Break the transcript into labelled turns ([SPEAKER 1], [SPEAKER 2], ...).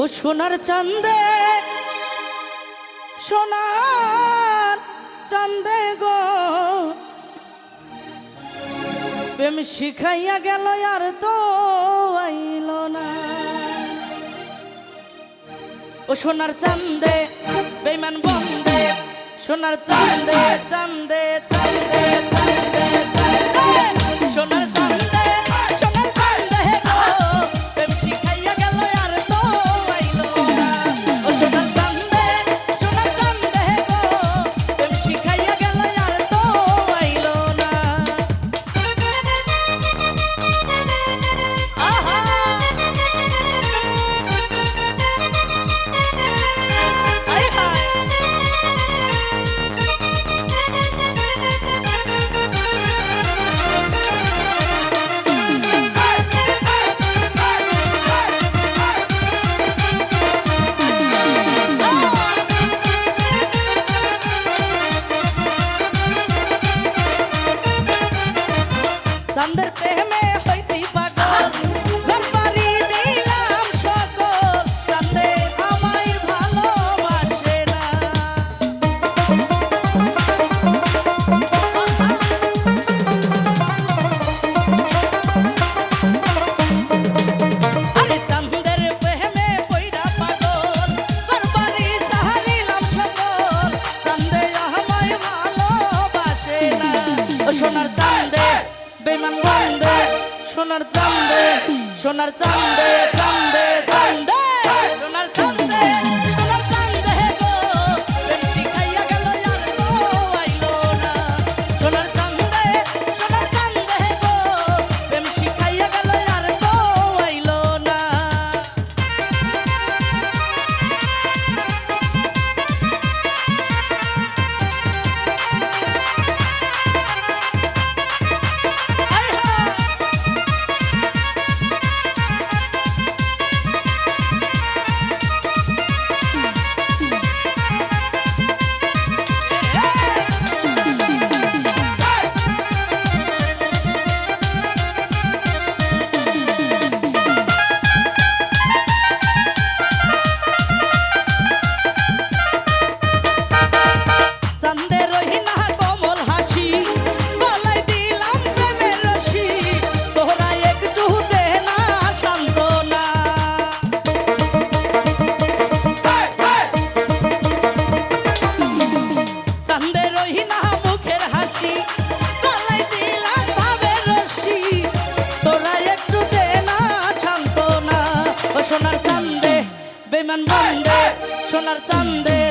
[SPEAKER 1] ও সোনার চান্দে সোনার চান্দে গো। প্রেম শিখাইয়া গেল আর তো আইল না। ও সোনার চান্দে বেমান বন্দে, সোনার চান্দে চান্দে চান্দে চান্দে সোনার চান্দে সোনার চান্দে বেমান বন্দে সোনার চান্দে।